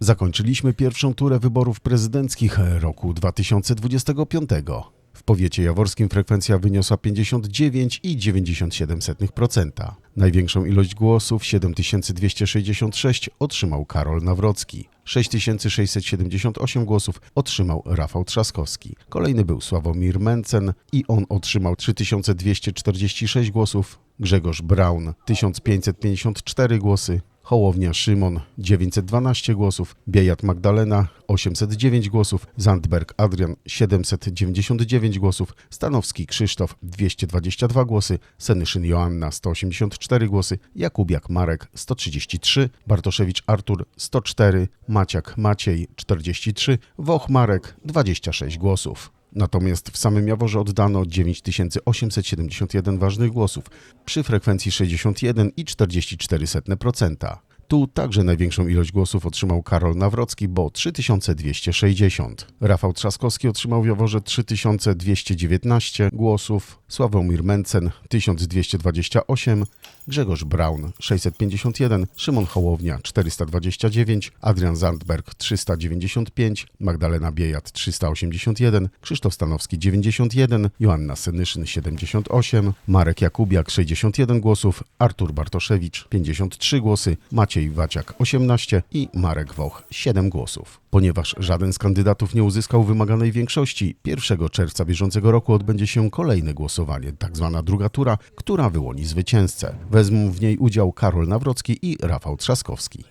Zakończyliśmy pierwszą turę wyborów prezydenckich roku 2025. W powiecie jaworskim frekwencja wyniosła 59,97%. Największą ilość głosów, 7266, otrzymał Karol Nawrocki. 6678 głosów otrzymał Rafał Trzaskowski. Kolejny był Sławomir Mencen i on otrzymał 3246 głosów. Grzegorz Braun 1554 głosy. Hołownia Szymon 912 głosów, Biejat Magdalena 809 głosów, Zandberg Adrian 799 głosów, Stanowski Krzysztof 222 głosy, Senyszyn Joanna 184 głosy, Jakubiak Marek 133, Bartoszewicz Artur 104, Maciak Maciej 43, Woch Marek 26 głosów. Natomiast w samym Jaworze oddano 9871 ważnych głosów przy frekwencji 61,44%. Tu także największą ilość głosów otrzymał Karol Nawrocki, bo 3260. Rafał Trzaskowski otrzymał w Jaworze 3219 głosów, Sławomir Mencen 1228, Grzegorz Braun 651, Szymon Hołownia 429, Adrian Zandberg 395, Magdalena Biejat 381, Krzysztof Stanowski 91, Joanna Senyszyn 78, Marek Jakubiak 61 głosów, Artur Bartoszewicz 53 głosy, Maciej Waciak 18 i Marek Woch 7 głosów. Ponieważ żaden z kandydatów nie uzyskał wymaganej większości, 1 czerwca bieżącego roku odbędzie się kolejne głosowanie, tak zwana druga tura, która wyłoni zwycięzcę. Wezmą w niej udział Karol Nawrocki i Rafał Trzaskowski.